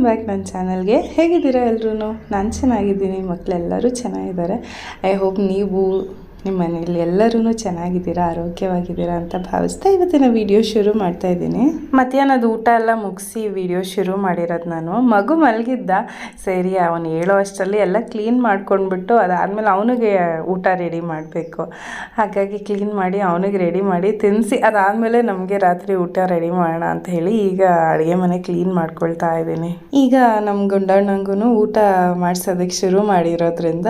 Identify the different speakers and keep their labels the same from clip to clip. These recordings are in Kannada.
Speaker 1: ವೆಲ್ಕಮ್ ಬ್ಯಾಕ್ ನನ್ನ ಚಾನಲ್ಗೆ. ಹೇಗಿದ್ದೀರಾ ಎಲ್ಲರೂ ನಾನು ಚೆನ್ನಾಗಿದ್ದೀನಿ ಮಕ್ಕಳೆಲ್ಲರೂ ಚೆನ್ನಾಗಿದ್ದಾರೆ. ಐ ಹೋಪ್ ನೀವು ನಿಮ್ಮ ಮನೇಲಿ ಎಲ್ಲರೂ ಚೆನ್ನಾಗಿದ್ದೀರಾ, ಆರೋಗ್ಯವಾಗಿದ್ದೀರಾ ಅಂತ ಭಾವಿಸ್ತಾ ಇವತ್ತಿನ ವಿಡಿಯೋ ಶುರು ಮಾಡ್ತಾ ಇದ್ದೀನಿ. ಮಧ್ಯಾಹ್ನದ ಊಟ ಎಲ್ಲ ಮುಗಿಸಿ ವಿಡಿಯೋ ಶುರು ಮಾಡಿರೋದು ನಾನು. ಮಗು ಮಲಗಿದ್ದ. ಸರಿ, ಅವನು ಹೇಳೋ ಅಷ್ಟರಲ್ಲಿ ಎಲ್ಲ ಕ್ಲೀನ್ ಮಾಡ್ಕೊಂಡ್ಬಿಟ್ಟು ಅದಾದಮೇಲೆ ಅವನಿಗೆ ಊಟ ರೆಡಿ ಮಾಡಬೇಕು. ಹಾಗಾಗಿ ಕ್ಲೀನ್ ಮಾಡಿ ಅವನಿಗೆ ರೆಡಿ ಮಾಡಿ ತಿನ್ನಿಸಿ ಅದಾದಮೇಲೆ ನಮಗೆ ರಾತ್ರಿ ಊಟ ರೆಡಿ ಮಾಡೋಣ ಅಂತ ಹೇಳಿ ಈಗ ಅಡುಗೆ ಮನೆ ಕ್ಲೀನ್ ಮಾಡ್ಕೊಳ್ತಾ ಇದ್ದೀನಿ. ಈಗ ನಮ್ಮ ಗುಂಡಣ್ಣಂಗೂ ಊಟ ಮಾಡಿಸೋದಕ್ಕೆ ಶುರು ಮಾಡಿರೋದ್ರಿಂದ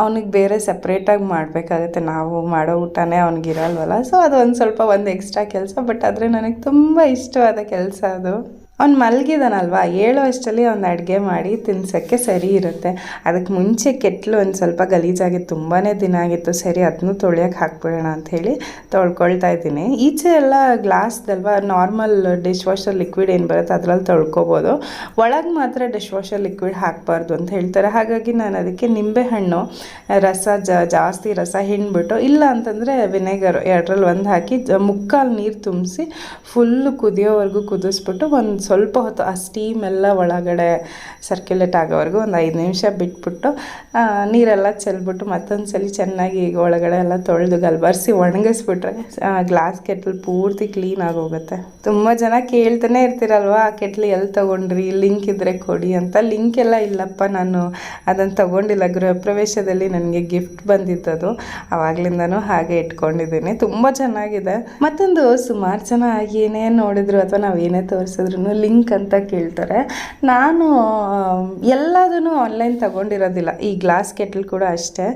Speaker 1: ಅವನಿಗೆ ಬೇರೆ ಸಪ್ರೇಟಾಗಿ ಮಾಡಬೇಕಾಗತ್ತೆ. ನಾವು ಮಾಡೋ ಊಟನೇ ಅವ್ನಿಗಿರಲ್ವಲ್ಲ. ಸೊ ಅದು ಒಂದು ಸ್ವಲ್ಪ ಒಂದು ಎಕ್ಸ್ಟ್ರಾ ಕೆಲಸ ಬಟ್ ಆದರೆ ನನಗೆ ತುಂಬ ಇಷ್ಟವಾದ ಕೆಲಸ ಅದು. ಅವ್ನು ಮಲಗಿದಾನಲ್ವಾ? ಏಳೋ ಅಷ್ಟರಲ್ಲಿ ಅವ್ನು ಅಡುಗೆ ಮಾಡಿ ತಿನ್ಸೋಕ್ಕೆ ಸರಿ ಇರುತ್ತೆ. ಅದಕ್ಕೆ ಮುಂಚೆ ಕೆಟ್ಟಲು ಒಂದು ಸ್ವಲ್ಪ ಗಲೀಜಾಗಿತ್ತು ತುಂಬಾ ದಿನ ಆಗಿತ್ತು. ಸರಿ ಅದನ್ನು ತೊಳೆಯೋಕೆ ಹಾಕ್ಬಿಡೋಣ ಅಂಥೇಳಿ ಹೇಳಿ ತೊಳ್ಕೊಳ್ತಾ ಇದ್ದೀನಿ. ಈಚೆ ಎಲ್ಲ ಗ್ಲಾಸ್ದಲ್ವಾ, ನಾರ್ಮಲ್ ಡಿಶ್ ವಾಷರ್ ಲಿಕ್ವಿಡ್ ಏನು ಬರುತ್ತೆ ಅದರಲ್ಲಿ ತೊಳ್ಕೊಬೋದು. ಒಳಗೆ ಮಾತ್ರ ಡಿಶ್ ವಾಷರ್ ಲಿಕ್ವಿಡ್ ಹಾಕಬಾರ್ದು ಅಂತ ಹೇಳ್ತಾರೆ. ಹಾಗಾಗಿ ನಾನು ಅದಕ್ಕೆ ನಿಂಬೆಹಣ್ಣು, ರಸ ಜಾಸ್ತಿ ರಸ ಹಿಂಡ್ಬಿಟ್ಟು, ಇಲ್ಲ ಅಂತಂದರೆ ವಿನೆಗರ್ ಎರಡರಲ್ಲಿ ಒಂದು ಹಾಕಿ ಮುಕ್ಕಾಲು ನೀರು ತುಂಬಿಸಿ ಫುಲ್ಲು ಕುದಿಯೋವರೆಗೂ ಕುದಿಸ್ಬಿಟ್ಟು ಒಂದು ಸ್ವಲ್ಪ ಹೊತ್ತು ಆ ಸ್ಟೀಮ್ ಎಲ್ಲ ಒಳಗಡೆ ಸರ್ಕ್ಯುಲೇಟ್ ಆಗೋವರೆಗೂ ಒಂದು ಐದು ನಿಮಿಷ ಬಿಟ್ಬಿಟ್ಟು ನೀರೆಲ್ಲ ಚೆಲ್ಬಿಟ್ಟು ಮತ್ತೊಂದು ಸಲ ಚೆನ್ನಾಗಿ ಈಗ ಒಳಗಡೆ ಎಲ್ಲ ತೊಳೆದು ಗಲ್ಬರ್ಸಿ ಒಣಗಿಸ್ಬಿಟ್ರೆ ಗ್ಲಾಸ್ ಕೆಟ್ಲ್ ಪೂರ್ತಿ ಕ್ಲೀನ್ ಆಗೋಗುತ್ತೆ. ತುಂಬ ಜನ ಕೇಳ್ತಾನೆ ಇರ್ತೀರಲ್ವಾ, ಆ ಕೆಟ್ಲು ಎಲ್ಲಿ ತೊಗೊಂಡ್ರಿ ಲಿಂಕ್ ಇದ್ದರೆ ಕೊಡಿ ಅಂತ. ಲಿಂಕ್ ಎಲ್ಲ ಇಲ್ಲಪ್ಪ ನಾನು ಅದನ್ನು ತೊಗೊಂಡಿಲ್ಲ. ಗೃಹ ಪ್ರವೇಶದಲ್ಲಿ ನನಗೆ ಗಿಫ್ಟ್ ಬಂದಿದ್ದದು. ಆವಾಗಲಿಂದನೂ ಹಾಗೆ ಇಟ್ಕೊಂಡಿದ್ದೀನಿ. ತುಂಬ ಚೆನ್ನಾಗಿದೆ. ಮತ್ತೊಂದು ಸುಮಾರು ಜನ ಏನೇ ನೋಡಿದ್ರು ಅಥವಾ ನಾವು ಏನೇ ತೋರಿಸಿದ್ರು ಲಿಂಕ್ ಅಂತ ಕೇಳ್ತಾರೆ. ನಾನು, ಎಲ್ಲದನ್ನು ಆನ್ಲೈನ್ ತಗೊಂಡಿರೋದಿಲ್ಲ. ಈ ಗ್ಲಾಸ್ ಕೆಟ್ಲ್ ಕೂಡ ಅಷ್ಟೇ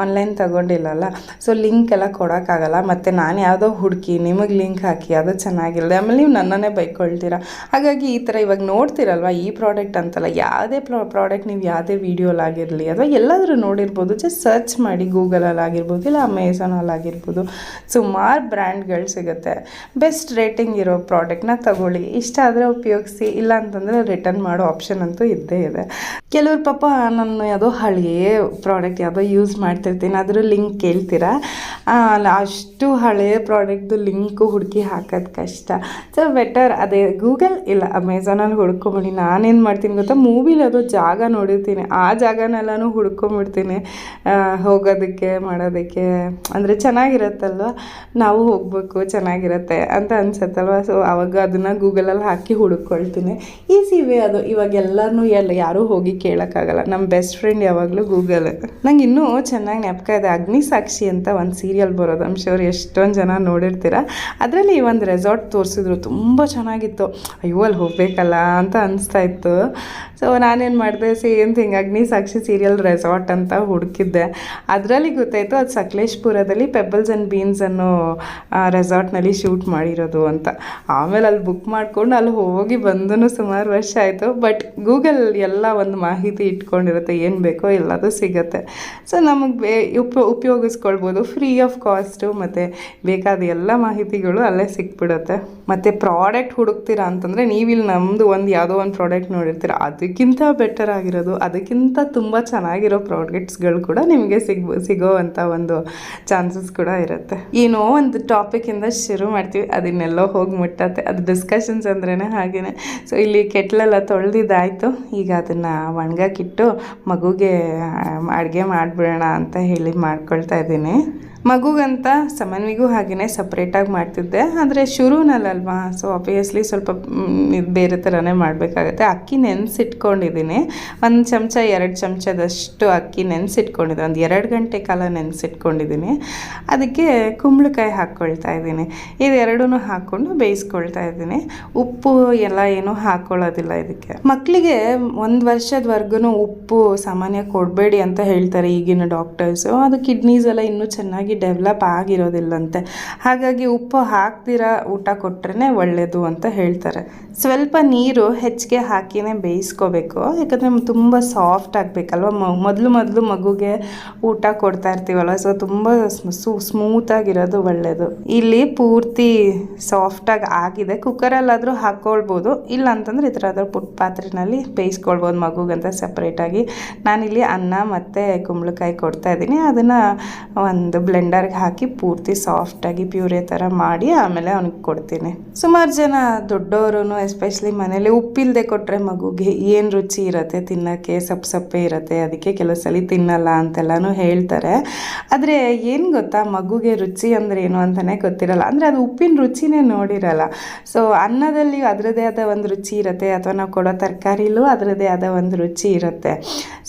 Speaker 1: ಆನ್ಲೈನ್ ತಗೊಂಡಿಲ್ಲಲ್ಲ. ಸೊ ಲಿಂಕ್ ಎಲ್ಲ ಕೊಡೋಕ್ಕಾಗಲ್ಲ. ಮತ್ತು ನಾನು ಯಾವುದೋ ಹುಡುಕಿ, ನಿಮಗೆ ಲಿಂಕ್ ಹಾಕಿ, ಅದು ಚೆನ್ನಾಗಿಲ್ಲದೆ ಆಮೇಲೆ ನೀವು ನನ್ನನ್ನೇ ಬೈಕೊಳ್ತೀರ? ಹಾಗಾಗಿ ಈ ಥರ ಇವಾಗ ನೋಡ್ತೀರಲ್ವ, ಈ ಪ್ರಾಡಕ್ಟ್ ಅಂತಲ್ಲ? ಯಾವುದೇ ಪ್ರಾಡಕ್ಟ್ ನೀವು ಯಾವುದೇ ವೀಡಿಯೋಲಾಗಿರಲಿ ಅಥವಾ ಎಲ್ಲಾದರೂ ನೋಡಿರ್ಬೋದು ಜಸ್ಟ್ ಸರ್ಚ್ ಮಾಡಿ ಗೂಗಲಲ್ಲಿ ಆಗಿರ್ಬೋದು ಇಲ್ಲ ಅಮೆಝಾನಲ್ಲಿ ಆಗಿರ್ಬೋದು ಸುಮಾರು ಬ್ರ್ಯಾಂಡ್ಗಳು ಸಿಗುತ್ತೆ. ಬೆಸ್ಟ್ ರೇಟಿಂಗ್ ಇರೋ ಪ್ರಾಡಕ್ಟ್ನ ತಗೊಳ್ಳಿ. ಇಷ್ಟ ಆದರೆ ಉಪಯೋಗಿಸಿ ಇಲ್ಲ ಅಂತಂದರೆ ರಿಟರ್ನ್ ಮಾಡೋ ಆಪ್ಷನ್ ಅಂತೂ ಇದ್ದೇ ಇದೆ. ಕೆಲವ್ರು ಪಾಪ ನಾನು ಯಾವುದೋ ಹಳೆಯ ಪ್ರಾಡಕ್ಟ್ ಯಾವುದೋ ಯೂಸ್ ಮಾಡ್ತಿರ್ತೀನಿ, ಅದರ ಲಿಂಕ್ ಕೇಳ್ತೀರಾ? ಅಷ್ಟು ಹಳೆಯ ಪ್ರಾಡಕ್ಟ್ದು ಲಿಂಕು ಹುಡುಕಿ ಹಾಕೋದು ಕಷ್ಟ. ಸೊ ಬೆಟರ್ ಅದೇ ಗೂಗಲ್ ಇಲ್ಲ ಅಮೆಝಾನಲ್ಲಿ ಹುಡ್ಕೊಂಬಿಡಿ. ನಾನೇನು ಮಾಡ್ತೀನಿ ಗೊತ್ತಾ? ಮೂವಿಲಿ ಯಾವುದೋ ಜಾಗ ನೋಡಿರ್ತೀನಿ. ಆ ಜಾಗನೆಲ್ಲನೂ ಹುಡ್ಕೊಂಬಿಡ್ತೀನಿ. ಹೋಗೋದಕ್ಕೆ, ಮಾಡೋದಕ್ಕೆ. ಅಂದರೆ ಚೆನ್ನಾಗಿರತ್ತಲ್ವ? ನಾವು ಹೋಗಬೇಕು, ಚೆನ್ನಾಗಿರುತ್ತೆ ಅಂತ ಅನ್ಸತ್ತಲ್ವ? ಸೊ ಅವಾಗ ಅದನ್ನು ಗೂಗಲಲ್ಲಿ ಹಾಕಿ ಹುಡುಕೊಳ್ತೀನಿ. ಈಸಿ ವೇ ಅದು. ಇವಾಗ ಎಲ್ಲರೂ ಎಲ್ಲ ಯಾರೂ ಹೋಗಿ ಕೇಳೋಕ್ಕಾಗಲ್ಲ. ನಮ್ಮ ಬೆಸ್ಟ್ ಫ್ರೆಂಡ್ ಯಾವಾಗಲೂ ಗೂಗಲ್ ನಂಗೆ ಇನ್ನೂ ಚೆನ್ನಾಗಿ ನೆಪಕ ಇದೆ. ಅಗ್ನಿಸಾಕ್ಷಿ ಅಂತ ಒಂದು ಸೀರಿಯಲ್ ಬರೋದು. ಅಂಶ ಅವ್ರು ಎಷ್ಟೊಂದು ಜನ ನೋಡಿರ್ತೀರ. ಅದರಲ್ಲಿ ಈ ಒಂದು ರೆಸಾರ್ಟ್ ತೋರಿಸಿದ್ರು. ತುಂಬ ಚೆನ್ನಾಗಿತ್ತು. ಅಯ್ಯೋ, ಅಲ್ಲಿ ಹೋಗಬೇಕಲ್ಲ ಅಂತ ಅನಿಸ್ತಾ ಇತ್ತು. ಸೊ ನಾನೇನು ಮಾಡಿದೆ? Same thing Agnisakshi serial resort ಅಂತ ಹುಡುಕಿದ್ದೆ. ಅದರಲ್ಲಿ ಗೊತ್ತಾಯಿತು, ಅದು ಸಕಲೇಶ್ಪುರದಲ್ಲಿ ಪೆಬಲ್ಸ್ ಆ್ಯಂಡ್ ಬೀನ್ಸ್ ಅನ್ನೋ ರೆಸಾರ್ಟ್ನಲ್ಲಿ ಶೂಟ್ ಮಾಡಿರೋದು ಅಂತ. ಆಮೇಲೆ ಅಲ್ಲಿ ಬುಕ್ ಮಾಡ್ಕೊಂಡು ಅಲ್ಲಿ ಹೋಗಿ ಬಂದೂ ಸುಮಾರು ವರ್ಷ ಆಯಿತು ಬಟ್ ಗೂಗಲ್ ಎಲ್ಲ ಒಂದು ಮಾಹಿತಿ ಇಟ್ಕೊಂಡಿರುತ್ತೆ, ಏನು ಬೇಕೋ ಎಲ್ಲದೂ ಸಿಗುತ್ತೆ. ಸೊ ನಮಗೆ ಬೇ, ಉಪ, ಉಪಯೋಗಿಸ್ಕೊಳ್ಬೋದು ಫ್ರೀ ಆಫ್ ಕಾಸ್ಟು ಮತ್ತು ಬೇಕಾದ ಎಲ್ಲ ಮಾಹಿತಿಗಳು ಅಲ್ಲೇ ಸಿಕ್ಬಿಡುತ್ತೆ. ಮತ್ತು ಪ್ರಾಡಕ್ಟ್ ಹುಡುಕ್ತೀರಾ ಅಂತಂದರೆ ನೀವಿಲ್ಲಿ ನಮ್ಮದು ಒಂದು ಯಾವುದೋ ಒಂದು ಪ್ರಾಡಕ್ಟ್ ನೋಡಿರ್ತೀರ, ಅದಕ್ಕಿಂತ ಬೆಟರ್ ಆಗಿರೋದು, ಅದಕ್ಕಿಂತ ತುಂಬ ಚೆನ್ನಾಗಿರೋ ಪ್ರಾಡಕ್ಟ್ಸ್ಗಳು ಕೂಡ ನಿಮಗೆ ಸಿಗ್ಬೋ ಸಿಗೋ ಅಂತ ಒಂದು ಚಾನ್ಸಸ್ ಕೂಡ ಇರುತ್ತೆ. ಏನೋ ಒಂದು ಟಾಪಿಕಿಂದ ಶುರು ಮಾಡ್ತೀವಿ, ಅದನ್ನೆಲ್ಲೋ ಹೋಗಿ ಮುಟ್ಟತ್ತೆ. ಅದು ಡಿಸ್ಕಷನ್ಸ್ ಅಂದ್ರೇ ಹಾಗೇನೆ. ಸೊ ಇಲ್ಲಿ ಕೆಟ್ಲೆಲ್ಲ ತೊಳೆದಿದ್ದಾಯಿತು. ಈಗ ಅದನ್ನು ಒಣಗಾಕಿಟ್ಟು ಮಗುಗೆ ಅಡುಗೆ ಮಾಡಿಬಿಡೋಣ ಅಂತ ಹೇಳಿ ಮಾಡ್ಕೊಳ್ತಾ ಇದ್ದೀನಿ. ಮಗುಗಂತ ಸಮನ್ವಿಗೂ ಹಾಗೆಯೇ ಸಪ್ರೇಟಾಗಿ ಮಾಡ್ತಿದ್ದೆ. ಆದರೆ ಶುರುನಲ್ಲಲ್ವಾ? ಸೊ ಆಬ್ವಿಯಸ್ಲಿ ಸ್ವಲ್ಪ ಬೇರೆ ಥರನೇ ಮಾಡಬೇಕಾಗತ್ತೆ. ಅಕ್ಕಿ ನೆನೆಸಿಟ್ಕೊಂಡಿದ್ದೀನಿ ಒಂದು ಚಮಚ, ಎರಡು ಚಮಚದಷ್ಟು ಅಕ್ಕಿ ನೆನೆಸಿಟ್ಕೊಂಡಿದ್ದೆ ಒಂದು ಎರಡು ಗಂಟೆ ಕಾಲ ನೆನೆಸಿಟ್ಕೊಂಡಿದ್ದೀನಿ ಅದಕ್ಕೆ ಕುಂಬಳಕಾಯಿ ಹಾಕ್ಕೊಳ್ತಾ ಇದ್ದೀನಿ. ಇದೆರಡೂ ಹಾಕ್ಕೊಂಡು ಬೇಯಿಸ್ಕೊಳ್ತಾ ಇದ್ದೀನಿ. ಉಪ್ಪು ಎಲ್ಲ ಏನೂ ಹಾಕ್ಕೊಳ್ಳೋದಿಲ್ಲ ಇದಕ್ಕೆ. ಮಕ್ಕಳಿಗೆ ಒಂದು ವರ್ಷದವರೆಗೂ ಉಪ್ಪು ಸಾಮಾನ್ಯ ಕೊಡಬೇಡಿ ಅಂತ ಹೇಳ್ತಾರೆ ಈಗಿನ ಡಾಕ್ಟರ್ಸು ಅದು ಕಿಡ್ನೀಸ್ ಎಲ್ಲ ಇನ್ನೂ ಚೆನ್ನಾಗಿ ಡೆವಲಪ್ ಆಗಿರೋದಿಲ್ಲಂತೆ. ಹಾಗಾಗಿ ಉಪ್ಪು ಹಾಕ್ದಿರ ಊಟ ಕೊಟ್ರೇ ಒಳ್ಳೆಯದು ಅಂತ ಹೇಳ್ತಾರೆ. ಸ್ವಲ್ಪ ನೀರು ಹೆಚ್ಚಿಗೆ ಹಾಕಿನೇ ಬೇಯಿಸ್ಕೋಬೇಕು. ಯಾಕಂದರೆ ತುಂಬ ಸಾಫ್ಟ್ ಆಗಬೇಕಲ್ವ? ಮೊದಲು ಮೊದಲು ಮಗುಗೆ ಊಟ ಕೊಡ್ತಾ ಇರ್ತೀವಲ್ವ? ಸೊ ತುಂಬ ಸ್ಮೂತ್ ಸ್ಮೂತಾಗಿರೋದು ಒಳ್ಳೆಯದು ಇಲ್ಲಿ ಪೂರ್ತಿ ಸಾಫ್ಟಾಗಿ ಆಗಿದೆ. ಕುಕ್ಕರಲ್ಲಾದರೂ ಹಾಕ್ಕೊಳ್ಬೋದು ಇಲ್ಲ ಅಂತಂದರೆ ಈ ಥರ ಆದರೂ ಪುಟ್ ಪಾತ್ರೆನಲ್ಲಿ ಬೇಯಿಸ್ಕೊಳ್ಬೋದು ಮಗುಗಂತ ಸಪ್ರೇಟಾಗಿ ನಾನಿಲ್ಲಿ ಅನ್ನ ಮತ್ತು ಕುಂಬಳಕಾಯಿ ಕೊಡ್ತಾ ಇದ್ದೀನಿ. ಅದನ್ನು ಒಂದು ಬ್ಲೆಂಡ್ ಬ್ಲೆಂಡರ್ಗೆ ಹಾಕಿ ಪೂರ್ತಿ ಸಾಫ್ಟಾಗಿ ಪ್ಯೂರೇ ಥರ ಮಾಡಿ ಆಮೇಲೆ ಅವ್ನಿಗೆ ಕೊಡ್ತೀನಿ. ಸುಮಾರು ಜನ ದೊಡ್ಡವರು ಎಸ್ಪೆಷಲಿ ಮನೇಲಿ ಉಪ್ಪಿಲ್ಲದೆ ಕೊಟ್ಟರೆ ಮಗುಗೆ ಏನು ರುಚಿ ಇರುತ್ತೆ? ತಿನ್ನೋಕ್ಕೆ ಸಪ್ಪೆ ಸಪ್ಪೆ ಇರುತ್ತೆ, ಅದಕ್ಕೆ ಕೆಲವು ಸಲ ತಿನ್ನಲ್ಲ ಅಂತೆಲ್ಲನೂ ಹೇಳ್ತಾರೆ. ಆದರೆ ಏನು ಗೊತ್ತಾ? ಮಗುಗೆ ರುಚಿ ಅಂದರೆ ಏನು ಅಂತಲೇ ಗೊತ್ತಿರಲ್ಲ. ಅಂದರೆ ಅದು ಉಪ್ಪಿನ ರುಚಿನೇ ನೋಡಿರಲ್ಲ. ಸೊ ಅನ್ನದಲ್ಲಿ ಅದರದ್ದೇ ಆದ ಒಂದು ರುಚಿ ಇರುತ್ತೆ, ಅಥವಾ ನಾವು ಕೊಡೋ ತರಕಾರಿಲೂ ಅದರದ್ದೇ ಆದ ಒಂದು ರುಚಿ ಇರುತ್ತೆ.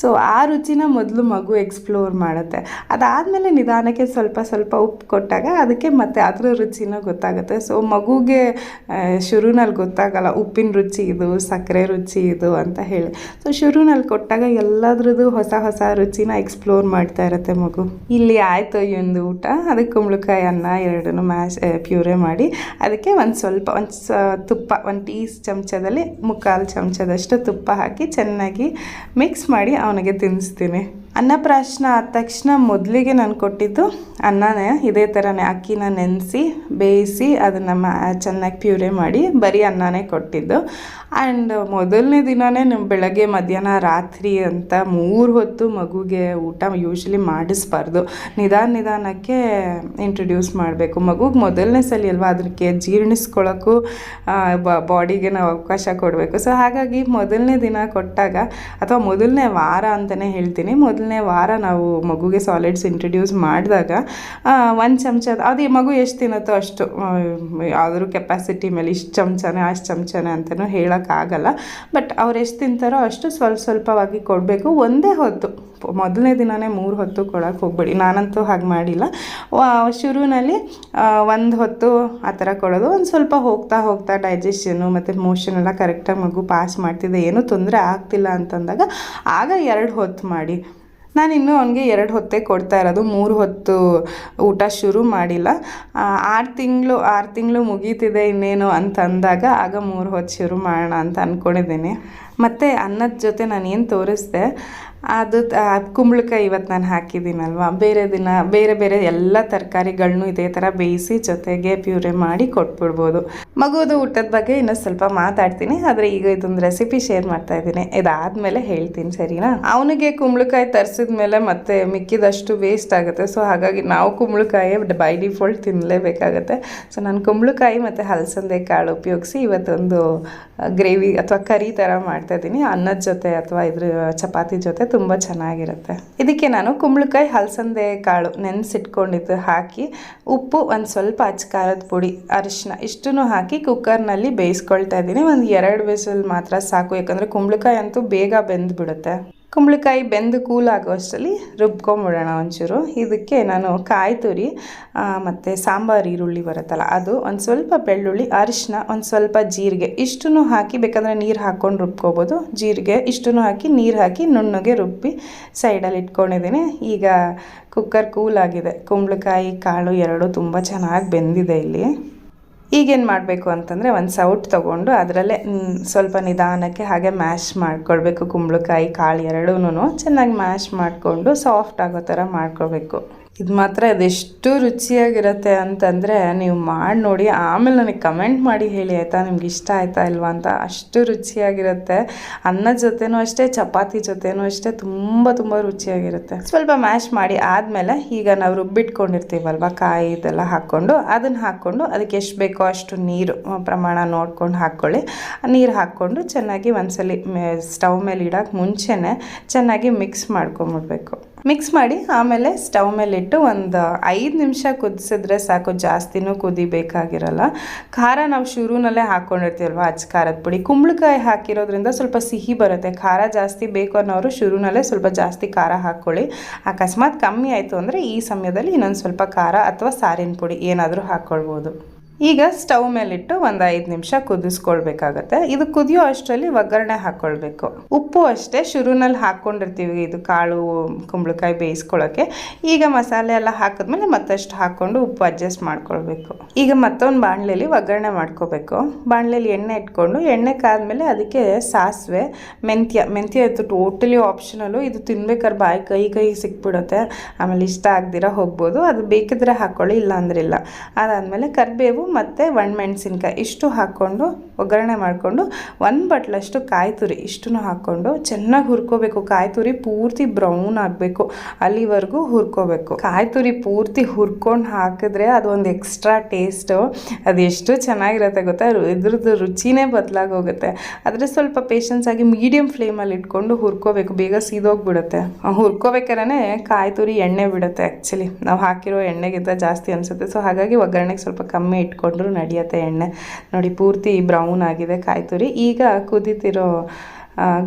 Speaker 1: ಸೊ ಆ ರುಚಿನ ಮೊದಲು ಮಗು ಎಕ್ಸ್ಪ್ಲೋರ್ ಮಾಡುತ್ತೆ. ಅದಾದಮೇಲೆ ನಿಧಾನಕ್ಕೆ ಸ್ವಲ್ಪ ಸ್ವಲ್ಪ ಉಪ್ಪು ಕೊಟ್ಟಾಗ ಅದಕ್ಕೆ ಮತ್ತೆ ಅದರ ರುಚಿನೂ ಗೊತ್ತಾಗುತ್ತೆ. ಸೊ ಮಗುಗೆ ಶುರುನಲ್ಲಿ ಗೊತ್ತಾಗಲ್ಲ. ಉಪ್ಪಿನ ರುಚಿ ಇದು, ಸಕ್ಕರೆ ರುಚಿ ಇದು ಅಂತ ಹೇಳಿ. ಸೊ ಶುರುನಲ್ಲಿ ಕೊಟ್ಟಾಗ ಎಲ್ಲದ್ರದ್ದು ಹೊಸ ಹೊಸ ರುಚಿನ ಎಕ್ಸ್ಪ್ಲೋರ್ ಮಾಡ್ತಾ ಇರುತ್ತೆ ಮಗು. ಇಲ್ಲಿ ಆಯಿತು ಈ ಒಂದು ಊಟ. ಅದಕ್ಕೆ ಕುಂಬಳಕಾಯಿ ಅನ್ನ ಎರಡನ್ನೂ ಮ್ಯಾಶ್ ಪ್ಯೂರೆ ಮಾಡಿ. ಅದಕ್ಕೆ ಒಂದು ಸ್ವಲ್ಪ, ಒಂದು ಸ, ತುಪ್ಪ, ಒಂದು ಟೀ ಚಮಚದಲ್ಲಿ ಮುಕ್ಕಾಲು ಚಮಚದಷ್ಟು ತುಪ್ಪ ಹಾಕಿ ಚೆನ್ನಾಗಿ ಮಿಕ್ಸ್ ಮಾಡಿ ಅವನಿಗೆ ತಿನ್ನಿಸ್ತೀನಿ. ಅನ್ನಪ್ರಾಶನ ಆದ ತಕ್ಷಣ ಮೊದಲಿಗೆ ನಾನು ಕೊಟ್ಟಿದ್ದು ಅನ್ನನೇ, ಇದೇ ಥರನೇ ಅಕ್ಕಿನ ನೆನೆಸಿ, ಬೇಯಿಸಿ ಅದನ್ನು ಮಾ, ಚೆನ್ನಾಗಿ ಪ್ಯೂರೆ ಮಾಡಿ ಬರೀ ಅನ್ನನೇ ಕೊಟ್ಟಿದ್ದು. ಆ್ಯಂಡ್ ಮೊದಲನೇ ದಿನವೇ ನಮ್ಮ ಬೆಳಗ್ಗೆ ಮಧ್ಯಾಹ್ನ ರಾತ್ರಿ ಅಂತ ಮೂರು ಹೊತ್ತು ಮಗುಗೆ ಊಟ ಯೂಶ್ವಲಿ ಮಾಡಿಸ್ಬಾರ್ದು. ನಿಧಾನ ನಿಧಾನಕ್ಕೆ ಇಂಟ್ರೊಡ್ಯೂಸ್ ಮಾಡಬೇಕು. ಮಗುಗೆ ಮೊದಲನೇ ಸಲ ಅಲ್ವಾ ಅದಕ್ಕೆ ಜೀರ್ಣಿಸ್ಕೊಳ್ಳೋಕ್ಕೂ ಬಾಡಿಗೆ ನಾವು ಅವಕಾಶ ಕೊಡಬೇಕು. ಸೊ ಹಾಗಾಗಿ ಮೊದಲನೇ ದಿನ ಕೊಟ್ಟಾಗ, ಅಥವಾ ಮೊದಲನೇ ವಾರ ಅಂತಲೇ ಹೇಳ್ತೀನಿ ಮೊದಲನೇ ವಾರ ನಾವು ಮಗುಗೆ ಸಾಲಿಡ್ಸ್ ಇಂಟ್ರಡ್ಯೂಸ್ ಮಾಡಿದಾಗ ಒಂದು ಚಮಚ ಅದು ಮಗು ಎಷ್ಟು ತಿನ್ನುತ್ತೋ ಅಷ್ಟು ಆದರೂ ಕೆಪಾಸಿಟಿ ಮೇಲೆ ಇಷ್ಟು ಚಮಚನೇ, ಅಷ್ಟು ಚಮಚನೇ ಅಂತಲೂ ಹೇಳೋಕ್ಕಾಗಲ್ಲ. ಬಟ್ ಅವ್ರು ಎಷ್ಟು ತಿಂತಾರೋ ಅಷ್ಟು ಸ್ವಲ್ಪ ಸ್ವಲ್ಪವಾಗಿ ಕೊಡಬೇಕು. ಒಂದೇ ಹೊತ್ತು, ಮೊದಲನೇ ದಿನವೇ ಮೂರು ಹೊತ್ತು ಕೊಡೋಕೆ ಹೋಗ್ಬೇಡಿ. ನಾನಂತೂ ಹಾಗೆ ಮಾಡಿಲ್ಲ. ಶುರುವಿನಲ್ಲಿ ಒಂದು ಹೊತ್ತು ಆ ಥರ ಕೊಡೋದು. ಒಂದು ಸ್ವಲ್ಪ ಹೋಗ್ತಾ ಹೋಗ್ತಾ ಡೈಜೆಷನ್ನು ಮತ್ತು ಮೋಷನ್ ಎಲ್ಲ ಕರೆಕ್ಟಾಗಿ ಮಗು ಪಾಸ್ ಮಾಡ್ತಿದ್ದೆ ಏನೂ ತೊಂದರೆ ಆಗ್ತಿಲ್ಲ ಅಂತಂದಾಗ ಆಗ ಎರಡು ಹೊತ್ತು ಮಾಡಿ. ನಾನು ಇನ್ನೂ ಅವನಿಗೆ ಎರಡು ಹೊತ್ತೇ ಕೊಡ್ತಾ ಇರೋದು. ಮೂರು ಹೊತ್ತು ಊಟ ಶುರು ಮಾಡಿಲ್ಲ. ಆರು ತಿಂಗಳು ಆರು ತಿಂಗಳು ಮುಗೀತಿದೆ ಇನ್ನೇನು ಅಂತ ಅಂದಾಗ ಆಗ ಮೂರು ಹೊತ್ತು ಶುರು ಮಾಡೋಣ ಅಂತ ಅಂದ್ಕೊಂಡಿದ್ದೀನಿ ಮತ್ತು ಅನ್ನದ ಜೊತೆ ನಾನು ಏನು ತೋರಿಸ್ದೆ ಅದು ಕುಂಬಳಕಾಯಿ ಇವತ್ತು ನಾನು ಹಾಕಿದ್ದೀನಲ್ವ? ಬೇರೆ ದಿನ, ಬೇರೆ ಬೇರೆ ಎಲ್ಲ ತರಕಾರಿಗಳನ್ನು ಇದೇ ಥರ ಬೇಯಿಸಿ ಜೊತೆಗೆ ಪ್ಯೂರೆ ಮಾಡಿ ಕೊಟ್ಬಿಡ್ಬೋದು. ಮಗುವುದು ಊಟದ ಬಗ್ಗೆ ಇನ್ನೂ ಸ್ವಲ್ಪ ಮಾತಾಡ್ತೀನಿ, ಆದರೆ ಈಗ ಇದೊಂದು ರೆಸಿಪಿ ಶೇರ್ ಮಾಡ್ತಾ ಇದ್ದೀನಿ. ಇದಾದಮೇಲೆ ಹೇಳ್ತೀನಿ, ಸರಿನಾ? ಅವನಿಗೆ ಕುಂಬಳಕಾಯಿ ತರಿಸಿದ ಮೇಲೆ ಮತ್ತೆ ಮಿಕ್ಕಿದಷ್ಟು ವೇಸ್ಟ್ ಆಗುತ್ತೆ ಸೊ ಹಾಗಾಗಿ ನಾವು ಕುಂಬಳಕಾಯಿ ಬೈ ಡಿಫಾಲ್ಟ್ ತಿನ್ನಲೇಬೇಕಾಗತ್ತೆ ಸೊ ನಾನು ಕುಂಬಳಕಾಯಿ ಮತ್ತು ಹಲಸಂದೆ ಕಾಳು ಉಪಯೋಗಿಸಿ ಇವತ್ತೊಂದು ಗ್ರೇವಿ ಅಥವಾ ಕರಿ ಥರ ಮಾಡ್ತಾಯಿದ್ದೀನಿ ಅನ್ನದ ಜೊತೆ ಅಥವಾ ಇದ್ರ, ಚಪಾತಿ ಜೊತೆ ತುಂಬ ಚೆನ್ನಾಗಿರುತ್ತೆ. ಇದಕ್ಕೆ ನಾನು ಕುಂಬಳಕಾಯಿ ಹಲಸಂದೆ ಕಾಳು ನೆನೆಸಿಟ್ಕೊಂಡಿದ್ದು ಹಾಕಿ, ಉಪ್ಪು ಒಂದು ಸ್ವಲ್ಪ ಅಚ್ಕಾರದ ಪುಡಿ ಅರಿಶಿನ ಇಷ್ಟನ್ನು ಹಾಕಿ ಕುಕ್ಕರ್ನಲ್ಲಿ ಬೇಯಿಸ್ಕೊಳ್ತಾ ಇದ್ದೀನಿ. ಒಂದು ಎರಡು ವಿಸಲ್ ಮಾತ್ರ ಸಾಕು, ಯಾಕಂದರೆ ಕುಂಬಳಕಾಯಿ ಅಂತೂ ಬೇಗ ಬೆಂದ್ಬಿಡುತ್ತೆ. ಕುಂಬಳಕಾಯಿ ಬೆಂದು ಕೂಲ್ ಅಷ್ಟರಲ್ಲಿ ರುಬ್ಕೊಂಬಿಡೋಣ ಒಂಚೂರು. ಇದಕ್ಕೆ ನಾನು ಕಾಯಿ ತುರಿ ಮತ್ತು ಸಾಂಬಾರು ಈರುಳ್ಳಿ ಬರುತ್ತಲ್ಲ, ಅದು ಒಂದು ಸ್ವಲ್ಪ ಬೆಳ್ಳುಳ್ಳಿ ಅರಿಶಿನ ಒಂದು ಸ್ವಲ್ಪ ಜೀರಿಗೆ, ಇಷ್ಟನ್ನು ಹಾಕಿ, ಬೇಕಾದರೆ ನೀರು ಹಾಕ್ಕೊಂಡು ರುಬ್ಕೋಬೋದು. ಜೀರಿಗೆ ಇಷ್ಟನ್ನು ಹಾಕಿ, ನೀರು ಹಾಕಿ, ನುಣ್ಣಗೆ ರುಬ್ಬಿ ಸೈಡಲ್ಲಿ ಇಟ್ಕೊಂಡಿದ್ದೀನಿ. ಈಗ ಕುಕ್ಕರ್ ಕೂಲ್ ಆಗಿದೆ ಕುಂಬಳಕಾಯಿ ಕಾಳು ಎರಡು ತುಂಬ ಚೆನ್ನಾಗಿ ಬೆಂದಿದೆ ಇಲ್ಲಿ. ಈಗೇನು ಮಾಡಬೇಕು ಅಂತಂದರೆ ಒಂದು ಸೌಟ್ ತೊಗೊಂಡು ಅದರಲ್ಲೇ ಸ್ವಲ್ಪ ನಿಧಾನಕ್ಕೆ ಹಾಗೆ ಮ್ಯಾಶ್ ಮಾಡ್ಕೊಳ್ಬೇಕು ಕುಂಬಳಕಾಯಿ, ಕಾಳು ಎರಡೂ ಚೆನ್ನಾಗಿ ಮ್ಯಾಶ್ ಮಾಡಿಕೊಂಡು ಸಾಫ್ಟ್ ಆಗೋ ಥರ ಮಾಡ್ಕೊಳ್ಬೇಕು. ಇದು ಮಾತ್ರ ಅದೆಷ್ಟು ರುಚಿಯಾಗಿರುತ್ತೆ ಅಂತಂದರೆ ನೀವು ಮಾಡಿ ನೋಡಿ, ಆಮೇಲೆ ನನಗೆ ಕಮೆಂಟ್ ಮಾಡಿ ಹೇಳಿ, ಆಯಿತಾ? ನಿಮ್ಗೆ ಇಷ್ಟ ಆಯಿತಾ ಇಲ್ವಾ ಅಂತ. ಅಷ್ಟು ರುಚಿಯಾಗಿರುತ್ತೆ. ಅನ್ನ ಜೊತೆನೂ ಅಷ್ಟೇ, ಚಪಾತಿ ಜೊತೆನೂ ಅಷ್ಟೇ, ತುಂಬ ತುಂಬ ರುಚಿಯಾಗಿರುತ್ತೆ. ಸ್ವಲ್ಪ ಮ್ಯಾಶ್ ಮಾಡಿ ಆದಮೇಲೆ ಈಗ ನಾವು ರುಬ್ಬಿಟ್ಕೊಂಡಿರ್ತೀವಲ್ವ, ಕಾಯಿ ಇದೆಲ್ಲ ಹಾಕ್ಕೊಂಡು ಅದನ್ನು ಹಾಕ್ಕೊಂಡು ಅದಕ್ಕೆ ಎಷ್ಟು ಬೇಕೋ ಅಷ್ಟು ನೀರು ಪ್ರಮಾಣ ನೋಡ್ಕೊಂಡು ಹಾಕ್ಕೊಳ್ಳಿ ನೀರು ಹಾಕ್ಕೊಂಡು ಚೆನ್ನಾಗಿ ಒಂದ್ಸಲಿ ಸ್ಟವ್ ಮೇಲೆ ಇಡೋಕೆ ಮುಂಚೆನೇ ಚೆನ್ನಾಗಿ ಮಿಕ್ಸ್ ಮಾಡ್ಕೊಂಬಿಡ್ಬೇಕು. ಮಿಕ್ಸ್ ಮಾಡಿ ಆಮೇಲೆ ಸ್ಟವ್ ಮೇಲೆ ಇಟ್ಟು ಒಂದು ಐದು ನಿಮಿಷ ಕುದಿಸಿದ್ರೆ ಸಾಕು, ಜಾಸ್ತಿನೂ ಕುದಿಬೇಕಾಗಿರಲ್ಲ. ಖಾರ ನಾವು ಶುರುನಲ್ಲೇ ಹಾಕ್ಕೊಂಡಿರ್ತೀವಲ್ವ ಅಚ್ಚ ಖಾರದ ಪುಡಿ. ಕುಂಬಳಕಾಯಿ ಹಾಕಿರೋದ್ರಿಂದ ಸ್ವಲ್ಪ ಸಿಹಿ ಬರುತ್ತೆ. ಖಾರ ಜಾಸ್ತಿ ಬೇಕು ಅನ್ನೋರು ಶುರುನಲ್ಲೇ ಸ್ವಲ್ಪ ಜಾಸ್ತಿ ಖಾರ ಹಾಕ್ಕೊಳ್ಳಿ. ಅಕಸ್ಮಾತ್ ಕಮ್ಮಿ ಆಯಿತು ಅಂದರೆ ಈ ಸಮಯದಲ್ಲಿ ಇನ್ನೊಂದು ಸ್ವಲ್ಪ ಖಾರ ಅಥವಾ ಸಾರಿನ ಪುಡಿ ಏನಾದರೂ ಹಾಕ್ಕೊಳ್ಬೋದು. ಈಗ ಸ್ಟವ್ ಮೇಲಿಟ್ಟು ಒಂದು ಐದು ನಿಮಿಷ ಕುದಿಸ್ಕೊಳ್ಬೇಕಾಗತ್ತೆ. ಇದು ಕುದಿಯೋ ಅಷ್ಟರಲ್ಲಿ ಒಗ್ಗರಣೆ ಹಾಕ್ಕೊಳ್ಬೇಕು ಉಪ್ಪು ಅಷ್ಟೇ ಶುರುನಲ್ಲಿ ಹಾಕ್ಕೊಂಡಿರ್ತೀವಿ ಇದು ಕಾಳು, ಕುಂಬಳಕಾಯಿ ಬೇಯಿಸ್ಕೊಳ್ಳೋಕ್ಕೆ ಈಗ ಮಸಾಲೆ ಎಲ್ಲ ಹಾಕಿದ್ಮೇಲೆ ಮತ್ತಷ್ಟು ಹಾಕ್ಕೊಂಡು ಉಪ್ಪು ಅಡ್ಜಸ್ಟ್ ಮಾಡ್ಕೊಳ್ಬೇಕು. ಈಗ ಮತ್ತೊಂದು ಬಾಣಲೆಯಲ್ಲಿ ಒಗ್ಗರಣೆ ಮಾಡ್ಕೋಬೇಕು. ಬಾಣಲೆಯಲ್ಲಿ ಎಣ್ಣೆ ಇಟ್ಕೊಂಡು ಎಣ್ಣೆ ಕಾದ್ಮೇಲೆ ಅದಕ್ಕೆ ಸಾಸಿವೆ, ಮೆಂತ್ಯ ಮೆಂತ್ಯ ಇತ್ತು ಟೋಟಲಿ ಆಪ್ಷನಲ್ಲು ಇದು ತಿನ್ಬೇಕಾದ್ರೆ ಬಾಯಿ ಕೈ ಕೈ ಸಿಕ್ಬಿಡುತ್ತೆ. ಆಮೇಲೆ ಇಷ್ಟ ಆಗ್ದಿರ ಹೋಗ್ಬೋದು. ಅದು ಬೇಕಿದ್ರೆ ಹಾಕ್ಕೊಳ್ಳಿ ಇಲ್ಲ. ಅಂದ್ರಿಲ್ಲ ಅದಾದಮೇಲೆ ಕರಿಬೇವು ಮತ್ತು ಒಣಮೆಣ್ಸಿನ್ಕಾಯಿ ಇಷ್ಟು ಹಾಕ್ಕೊಂಡು, ಒಗ್ಗರಣೆ ಮಾಡಿಕೊಂಡು, ಒಂದು ಬಟ್ಲಷ್ಟು ಕಾಯಿ ತುರಿ ಇಷ್ಟನ್ನು ಹಾಕ್ಕೊಂಡು ಚೆನ್ನಾಗಿ ಹುರ್ಕೋಬೇಕು. ಕಾಯಿ ತುರಿ ಪೂರ್ತಿ ಬ್ರೌನ್ ಆಗಬೇಕು. ಅಲ್ಲಿವರೆಗೂ ಹುರ್ಕೋಬೇಕು. ಕಾಯಿ ತುರಿ ಪೂರ್ತಿ ಹುರ್ಕೊಂಡು ಹಾಕಿದ್ರೆ ಅದು ಒಂದು ಎಕ್ಸ್ಟ್ರಾ ಟೇಸ್ಟು. ಅದು ಎಷ್ಟು ಚೆನ್ನಾಗಿರುತ್ತೆ ಗೊತ್ತಾ? ಇದ್ರದ್ದು ರುಚಿನೇ ಬದಲಾಗೋಗುತ್ತೆ. ಆದರೆ ಸ್ವಲ್ಪ ಪೇಷನ್ಸ್ ಆಗಿ ಮೀಡಿಯಮ್ ಫ್ಲೇಮಲ್ಲಿ ಇಟ್ಕೊಂಡು ಹುರ್ಕೋಬೇಕು. ಬೇಗ ಸೀದೋಗ್ಬಿಡುತ್ತೆ. ಹುರ್ಕೋಬೇಕಾದ್ರೆ ಕಾಯಿ ತುರಿ ಎಣ್ಣೆ ಬಿಡುತ್ತೆ ಆ್ಯಕ್ಚುಲಿ ನಾವು ಹಾಕಿರೋ ಎಣ್ಣೆಗಿಂತ ಜಾಸ್ತಿ ಅನಿಸುತ್ತೆ. ಸೊ ಹಾಗಾಗಿ ಒಗ್ಗರಣೆಗೆ ಸ್ವಲ್ಪ ಕಮ್ಮಿ ಇಟ್ಕೊಂಡ್ರು ನಡೆಯುತ್ತೆ ಎಣ್ಣೆ. ನೋಡಿ, ಪೂರ್ತಿ ಬ್ರೌನ್ ಆಗಿದೆ ಕಾಯ್ತುರಿ. ಈಗ ಕುದೀತಿರೋ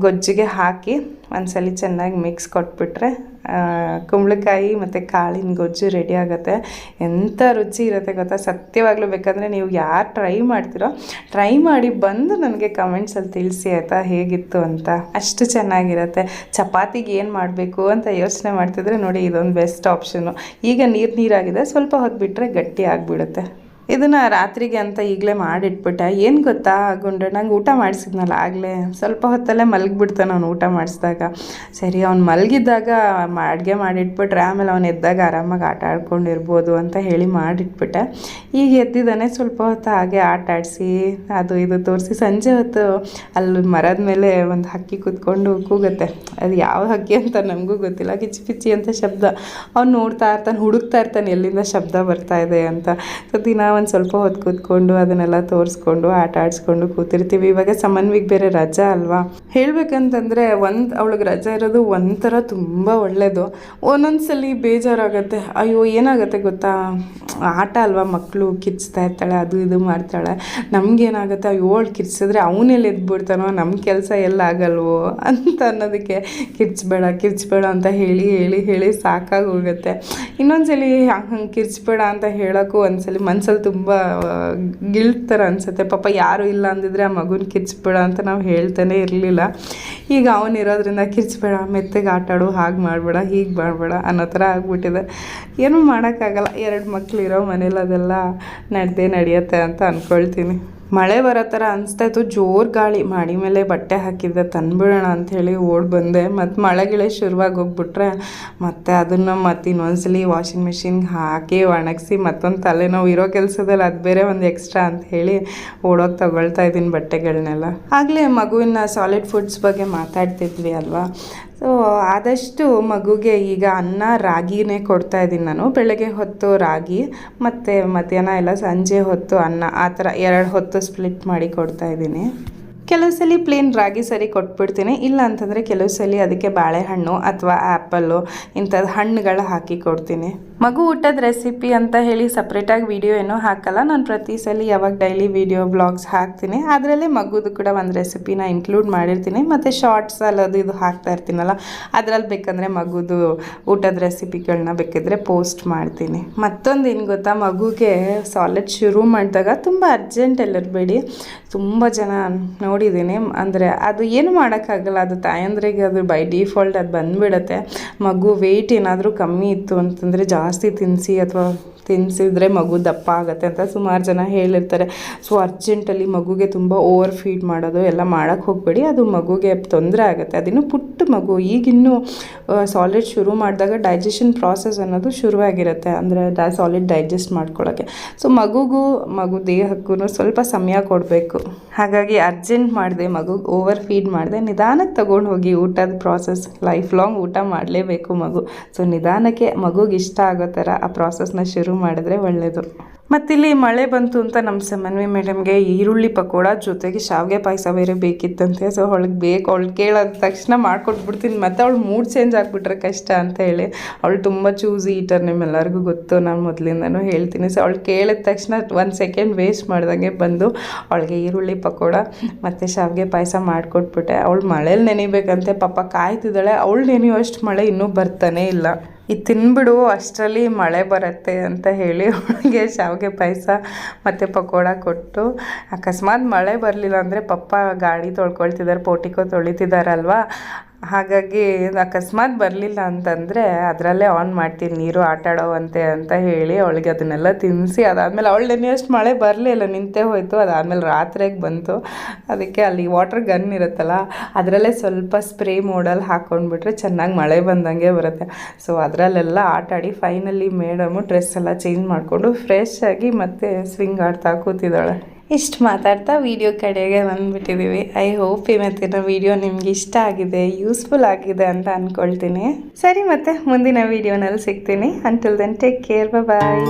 Speaker 1: ಗೊಜ್ಜಿಗೆ ಹಾಕಿ ಒಂದ್ಸಲಿ ಚೆನ್ನಾಗಿ ಮಿಕ್ಸ್ ಕೊಟ್ಬಿಟ್ರೆ ಕುಂಬಳಕಾಯಿ ಮತ್ತು ಕಾಳಿನ ಗೊಜ್ಜು ರೆಡಿ ಆಗುತ್ತೆ. ಎಂಥ ರುಚಿ ಇರುತ್ತೆ ಗೊತ್ತಾ? ಸತ್ಯವಾಗ್ಲೂ ಬೇಕಂದರೆ ನೀವು ಯಾರು ಟ್ರೈ ಮಾಡ್ತೀರೋ ಟ್ರೈ ಮಾಡಿ ಬಂದು ನನಗೆ ಕಮೆಂಟ್ಸಲ್ಲಿ ತಿಳಿಸಿ ಆಯಿತಾ? ಹೇಗಿತ್ತು ಅಂತ. ಅಷ್ಟು ಚೆನ್ನಾಗಿರುತ್ತೆ. ಚಪಾತಿಗೆ ಏನು ಮಾಡಬೇಕು ಅಂತ ಯೋಚನೆ ಮಾಡ್ತಿದ್ರೆ ನೋಡಿ ಇದೊಂದು ಬೆಸ್ಟ್ ಆಪ್ಷನು ಈಗ ನೀರು ನೀರಾಗಿದೆ. ಸ್ವಲ್ಪ ಹೊತ್ತು ಬಿಟ್ಟರೆ ಗಟ್ಟಿ ಆಗಿಬಿಡುತ್ತೆ. ಇದನ್ನು ರಾತ್ರಿಗೆ ಅಂತ ಈಗಲೇ ಮಾಡಿಟ್ಬಿಟ್ಟೆ. ಏನು ಗೊತ್ತಾ ಗುಂಡ್ರೆ? ನಂಗೆ ಊಟ ಮಾಡಿಸಿದ್ನಲ್ಲ ಆಗಲೇ. ಸ್ವಲ್ಪ ಹೊತ್ತಲ್ಲೇ ಮಲಗಿಬಿಡ್ತಾನೆ ಅವ್ನು ಊಟ ಮಾಡಿಸಿದಾಗ. ಸರಿ, ಅವ್ನು ಮಲಗಿದ್ದಾಗ ಅಡುಗೆ ಮಾಡಿಟ್ಬಿಟ್ರೆ ಆಮೇಲೆ ಅವ್ನು ಎದ್ದಾಗ ಆರಾಮಾಗಿ ಆಟ ಆಡ್ಕೊಂಡಿರ್ಬೋದು ಅಂತ ಹೇಳಿ ಮಾಡಿಟ್ಬಿಟ್ಟೆ. ಈಗ ಎದ್ದಿದ್ದಾನೆ ಸ್ವಲ್ಪ ಹೊತ್ತು ಹಾಗೆ ಆಟ ಆಡಿಸಿ, ಅದು ಇದು ತೋರಿಸಿ ಸಂಜೆ ಹೊತ್ತು ಅಲ್ಲಿ ಮರದ ಮೇಲೆ ಒಂದು ಹಕ್ಕಿ ಕೂತ್ಕೊಂಡು ಕೂಗುತ್ತೆ. ಅದು ಯಾವ ಹಕ್ಕಿ ಅಂತ ನಮಗೂ ಗೊತ್ತಿಲ್ಲ. ಕಿಚ್ಚಿ ಪಿಚ್ಚಿ ಅಂತ ಶಬ್ದ. ಅವ್ನು ನೋಡ್ತಾ ಇರ್ತಾನೆ, ಹುಡುಕ್ತಾ ಇರ್ತಾನೆ, ಎಲ್ಲಿಂದ ಶಬ್ದ ಬರ್ತಾ ಇದೆ ಅಂತ. ಸೊ ದಿನ ಒಂದು ಸ್ವಲ್ಪ ಹೊತ್ತು ಕೂತ್ಕೊಂಡು ಅದನ್ನೆಲ್ಲ ತೋರಿಸ್ಕೊಂಡು ಆಟ ಆಡಿಸ್ಕೊಂಡು ಕೂತಿರ್ತೀವಿ. ಇವಾಗ ಸಮನ್ವಿಗೆ ಬೇರೆ ರಜಾ ಅಲ್ವಾ? ಹೇಳ್ಬೇಕಂತಂದರೆ ಒಂದು ಅವಳಿಗೆ ರಜೆ ಇರೋದು ಒಂಥರ ತುಂಬ ಒಳ್ಳೆಯದು ಒಂದೊಂದ್ಸಲಿ ಬೇಜಾರಾಗತ್ತೆ. ಅಯ್ಯೋ, ಏನಾಗುತ್ತೆ ಗೊತ್ತಾ? ಆಟ ಅಲ್ವಾ ಮಕ್ಕಳು ಕಿರ್ಚ್ತಾ ಇರ್ತಾಳೆ, ಅದು ಇದು ಮಾಡ್ತಾಳೆ. ನಮಗೇನಾಗುತ್ತೆ? ಅಯ್ಯೋ, ಅವಳು ಕಿರ್ಚಿದ್ರೆ ಅವನೆಲ್ಲಿ ಎದ್ಬಿಡ್ತಾನೋ ನಮ್ಮ ಕೆಲಸ ಎಲ್ಲ ಆಗಲ್ವೋ? ಅಂತ ಅನ್ನೋದಕ್ಕೆ ಕಿರ್ಚ್ಬೇಡ ಕಿರ್ಚ್ಬೇಡ ಅಂತ ಹೇಳಿ ಹೇಳಿ ಹೇಳಿ ಸಾಕಾಗಿ ಹೋಗುತ್ತೆ ಇನ್ನೊಂದ್ಸಲಿ ಹಂಗೆ ಕಿರ್ಚ್ಬೇಡ ಅಂತ ಹೇಳೋಕ್ಕೂ ಒಂದ್ಸಲಿ ಮನ್ಸಲ್ಲಿ ತುಂಬ ಗಿಲ್ಟ್ ಥರ ಅನಿಸುತ್ತೆ. ಪಾಪ ಯಾರು ಇಲ್ಲ ಅಂದಿದ್ರೆ ಆ ಮಗುನ ಕಿರ್ಚ್ಬೇಡ ಅಂತ ನಾವು ಹೇಳ್ತಾನೆ ಇರಲಿಲ್ಲ. ಈಗ ಅವನಿರೋದ್ರಿಂದ ಕಿರ್ಚಬೇಡ, ಮೆತ್ತಗೆ ಆಟಾಡು, ಹಾಗೆ ಮಾಡಬೇಡ, ಹೀಗೆ ಮಾಡಬೇಡ ಅನ್ನೋ ಥರ ಆಗಿಬಿಟ್ಟಿದೆ. ಏನೂ ಮಾಡೋಕ್ಕಾಗಲ್ಲ, ಎರಡು ಮಕ್ಕಳಿರೋ ಮನೇಲಿ ಅದೆಲ್ಲ ನಡೆದೇ ನಡೆಯುತ್ತೆ ಅಂತ ಅಂದ್ಕೊಳ್ತೀನಿ ಮಳೆ ಬರೋ ಥರ ಅನಿಸ್ತಾಯಿತ್ತು ಜೋರು ಗಾಳಿ, ಮಾಡಿ ಮೇಲೆ ಬಟ್ಟೆ ಹಾಕಿದ್ದೆ ತಂದ್ಬಿಡೋಣ ಅಂಥೇಳಿ ಓಡಿ ಬಂದೆ. ಮತ್ತು ಮಳೆ ಗಿಳೆ ಶುರುವಾಗಿ ಹೋಗ್ಬಿಟ್ರೆ ಮತ್ತು ಅದನ್ನು ಮತ್ತೆ ಇನ್ನೊಂದ್ಸಲಿ ವಾಷಿಂಗ್ ಮಿಷಿನ್ಗೆ ಹಾಕಿ ಒಣಗಿಸಿ ಮತ್ತೊಂದು ತಲೆನೋವು ಇರೋ ಕೆಲಸದಲ್ಲಿ ಅದು ಬೇರೆ ಒಂದು ಎಕ್ಸ್ಟ್ರಾ ಅಂತ ಹೇಳಿ ಓಡೋಗಿ ತಗೊಳ್ತಾ ಇದ್ದೀನಿ ಬಟ್ಟೆಗಳನ್ನೆಲ್ಲ ಆಗಲೇ ಮಗುವಿನ ಸಾಲಿಡ್ ಫುಡ್ಸ್ ಬಗ್ಗೆ ಮಾತಾಡ್ತಿದ್ವಿ ಅಲ್ವಾ? ಸೊ ಆದಷ್ಟು ಮಗುಗೆ ಈಗ ಅನ್ನ ರಾಗಿನೇ ಕೊಡ್ತಾ ಇದ್ದೀನಿ ನಾನು. ಬೆಳಗ್ಗೆ ಹೊತ್ತು ರಾಗಿ, ಮತ್ತು ಮಧ್ಯಾಹ್ನ ಎಲ್ಲ ಸಂಜೆ ಹೊತ್ತು ಅನ್ನ, ಆ ಥರ ಎರಡು ಹೊತ್ತು ಸ್ಪ್ಲಿಟ್ ಮಾಡಿ ಕೊಡ್ತಾ ಇದ್ದೀನಿ. ಕೆಲವು ಸಲ ಪ್ಲೇನ್ ರಾಗಿ ಸರಿ ಕೊಟ್ಬಿಡ್ತೀನಿ. ಇಲ್ಲ ಅಂತಂದರೆ ಕೆಲವು ಸಲ ಅದಕ್ಕೆ ಬಾಳೆಹಣ್ಣು ಅಥವಾ ಆ್ಯಪಲ್ಲು ಇಂಥದ್ದು ಹಣ್ಣುಗಳು ಹಾಕಿ ಕೊಡ್ತೀನಿ. ಮಗು ಊಟದ ರೆಸಿಪಿ ಅಂತ ಹೇಳಿ ಸಪ್ರೇಟಾಗಿ ವಿಡಿಯೋ ಏನೂ ಹಾಕಲ್ಲ. ನಾನು ಪ್ರತಿ ಸಲ ಯಾವಾಗ ಡೈಲಿ ವಿಡಿಯೋ ಬ್ಲಾಗ್ಸ್ ಹಾಕ್ತೀನಿ. ಅದರಲ್ಲೇ ಮಗುದು ಕೂಡ ಒಂದು ರೆಸಿಪಿನ ಇನ್ಕ್ಲೂಡ್ ಮಾಡಿರ್ತೀನಿ. ಮತ್ತು ಶಾರ್ಟ್ಸ್ ಅದು ಇದು ಹಾಕ್ತಾ ಇರ್ತೀನಲ್ಲ ಅದರಲ್ಲಿ ಬೇಕಂದರೆ ಮಗುದು ಊಟದ ರೆಸಿಪಿಗಳನ್ನ ಬೇಕಿದ್ರೆ ಪೋಸ್ಟ್ ಮಾಡ್ತೀನಿ. ಮತ್ತೊಂದು ಏನು ಗೊತ್ತಾ, ಮಗುಗೆ ಸಾಲಿಡ್ ಶುರು ಮಾಡಿದಾಗ ತುಂಬ ಅರ್ಜೆಂಟ್ ಇರಬೇಡಿ ತುಂಬ ಜನ ನೋಡಿದ್ದೀನಿ. ಅಂದರೆ ಅದು ಏನು ಮಾಡೋಕ್ಕಾಗಲ್ಲ. ಅದು ತಾಯಂದ್ರಿಗೆ ಅದು ಬೈ ಡಿಫಾಲ್ಟ್ ಅದು ಬಂದುಬಿಡತ್ತೆ. ಮಗು ವೆಯ್ಟ್ ಏನಾದರೂ ಕಮ್ಮಿ ಇತ್ತು ಅಂತಂದರೆ ಜಾಸ್ತಿ ತಿನ್ನಿಸಿ ಅಥವಾ ತಿನ್ನಿಸಿದ್ರೆ ಮಗು ದಪ್ಪ ಆಗುತ್ತೆ ಅಂತ ಸುಮಾರು ಜನ ಹೇಳಿರ್ತಾರೆ. ಸೊ ಅರ್ಜೆಂಟಲ್ಲಿ ಮಗುಗೆ ತುಂಬ ಓವರ್ ಫೀಡ್ ಮಾಡೋದು ಎಲ್ಲ ಮಾಡೋಕ್ಕೆ ಹೋಗಬೇಡಿ. ಅದು ಮಗುಗೆ ತೊಂದರೆ ಆಗುತ್ತೆ. ಅದಿನ್ನು ಪುಟ್ಟ ಮಗು ಈಗಿನ್ನೂ ಸಾಲಿಡ್ ಶುರು ಮಾಡಿದಾಗ ಡೈಜೆಷನ್ ಪ್ರಾಸೆಸ್ ಅನ್ನೋದು ಶುರುವಾಗಿರುತ್ತೆ. ಅಂದರೆ ಡ ಸಾಲಿಡ್ ಡೈಜೆಸ್ಟ್ ಮಾಡ್ಕೊಳ್ಳೋಕ್ಕೆ ಸೊ ಮಗುಗೂ, ಮಗು ದೇಹಕ್ಕೂ ಸ್ವಲ್ಪ ಸಮಯ ಕೊಡಬೇಕು. ಹಾಗಾಗಿ ಅರ್ಜೆಂಟ್ ಮಾಡಿದೆ, ಮಗು ಓವರ್ ಫೀಡ್ ಮಾಡಿದೆ ನಿಧಾನಕ್ಕೆ ತಗೊಂಡು ಹೋಗಿ ಊಟದ ಪ್ರಾಸೆಸ್ ಲೈಫ್ ಲಾಂಗ್ ಊಟ ಮಾಡಲೇಬೇಕು ಮಗು. ಸೊ ನಿಧಾನಕ್ಕೆ ಮಗುಗೆ ಇಷ್ಟ ಆಗೋ ಥರ ಆ ಪ್ರಾಸೆಸ್ನ ಶುರು ಮಾಡಿದ್ರೆ ಒಳ್ಳೆಯದು ಮತ್ತಿಲ್ಲಿ ಮಳೆ ಬಂತು ಅಂತ ನಮ್ಮ ಸಮನ್ವಿ ಮೇಡಮ್ಗೆ ಈರುಳ್ಳಿ ಪಕೋಡ ಜೊತೆಗೆ ಶಾವಿಗೆ ಪಾಯಸ ಬೇರೆ ಬೇಕಿತ್ತಂತೆ. ಸೊ ಅವಳಿಗೆ ಬೇಕು, ಅವಳು ಕೇಳೋದ ತಕ್ಷಣ ಮಾಡ್ಕೊಟ್ಬಿಡ್ತೀನಿ. ಮತ್ತು ಅವಳು ಮೂಡ್ ಚೇಂಜ್ ಆಗಿಬಿಟ್ರೆ ಕಷ್ಟ ಅಂತ ಹೇಳಿ. ಅವಳು ತುಂಬ ಚೂಸ್ ಈಟರ್ ನಿಮ್ಮೆಲ್ಲರಿಗೂ ಗೊತ್ತು. ನಾನು ಮೊದಲಿಂದನೂ ಹೇಳ್ತೀನಿ. ಸೊ ಅವಳು ಕೇಳಿದ ತಕ್ಷಣ ಒಂದು ಸೆಕೆಂಡ್ ವೇಸ್ಟ್ ಮಾಡ್ದಂಗೆ ಬಂದು ಅವಳಿಗೆ ಈರುಳ್ಳಿ ಪಕೋಡ ಮತ್ತು ಶಾವಿಗೆ ಪಾಯಸ ಮಾಡಿಕೊಟ್ಬಿಟ್ಟೆ. ಅವಳು ಮಳೇಲಿ ನೆನಿಬೇಕಂತೆ. ಪಾಪ ಕಾಯ್ತಿದ್ದಾಳೆ. ಅವಳು ನೆನೆಯುವಷ್ಟು ಮಳೆ ಇನ್ನೂ ಬರ್ತಾನೇ ಇಲ್ಲ. ಇದು ತಿನ್ಬಿಡು, ಅಷ್ಟರಲ್ಲಿ ಮಳೆ ಬರುತ್ತೆ ಅಂತ ಹೇಳಿ ಅವಳಿಗೆ ಶಾವಿಗೆ ಪಾಯಸ ಮತ್ತು ಪಕೋಡ ಕೊಟ್ಟು. ಅಕಸ್ಮಾತ್ ಮಳೆ ಬರಲಿಲ್ಲ ಅಂದರೆ ಪಪ್ಪ ಗಾಡಿ ತೊಳ್ಕೊಳ್ತಿದ್ದಾರೆ ಪೋಟಿಕೋ ತೊಳಿತಿದ್ದಾರಲ್ವಾ ಹಾಗಾಗಿ ಅಕಸ್ಮಾತ್ ಬರಲಿಲ್ಲ ಅಂತಂದರೆ ಅದರಲ್ಲೇ ಆನ್ ಮಾಡ್ತೀನಿ, ನೀರು ಆಟ ಆಡೋವಂತೆ ಅಂತ ಹೇಳಿ ಅವಳಿಗೆ ಅದನ್ನೆಲ್ಲ ತಿನ್ನಿಸಿ ಅದಾದಮೇಲೆ ಅವಳು ನೆನೆಯಷ್ಟು ಮಳೆ ಬರಲಿಲ್ಲ, ನಿಂತೇ ಹೋಯಿತು, ಅದಾದಮೇಲೆ ರಾತ್ರಿಗೆ ಬಂತು. ಅದಕ್ಕೆ ಅಲ್ಲಿ ವಾಟರ್ ಗನ್ ಇರುತ್ತಲ್ಲ, ಅದರಲ್ಲೇ ಸ್ವಲ್ಪ ಸ್ಪ್ರೇ ಮೋಡಲ್ಲಿ ಹಾಕ್ಕೊಂಡ್ಬಿಟ್ರೆ ಚೆನ್ನಾಗಿ ಮಳೆ ಬಂದಂಗೆ ಬರುತ್ತೆ. ಸೊ ಅದರಲ್ಲೆಲ್ಲ ಆಟ ಆಡಿ ಫೈನಲಿ ಮೇಡಮು ಡ್ರೆಸ್ ಎಲ್ಲ ಚೇಂಜ್ ಮಾಡಿಕೊಂಡು ಫ್ರೆಶ್ ಆಗಿ ಮತ್ತೆ ಸ್ವಿಂಗ್ ಆಡ್ತಾ ಕೂತಿದ್ದಾಳೆ. ಇಷ್ಟು ಮಾತಾಡ್ತಾ ವಿಡಿಯೋ ಕಡೆಗೆ ಬಂದ್ಬಿಟ್ಟಿದ್ದೀವಿ ಐ ಹೋಪ್ ಇವತ್ತಿನ ವಿಡಿಯೋ ನಿಮ್ಗೆ ಇಷ್ಟ ಆಗಿದೆ ಯೂಸ್ಫುಲ್ ಆಗಿದೆ ಅಂತ ಅಂದ್ಕೊಳ್ತೀನಿ ಸರಿ ಮತ್ತೆ ಮುಂದಿನ ವಿಡಿಯೋನಲ್ಲಿ ಸಿಗ್ತೀನಿ. Until then take care bye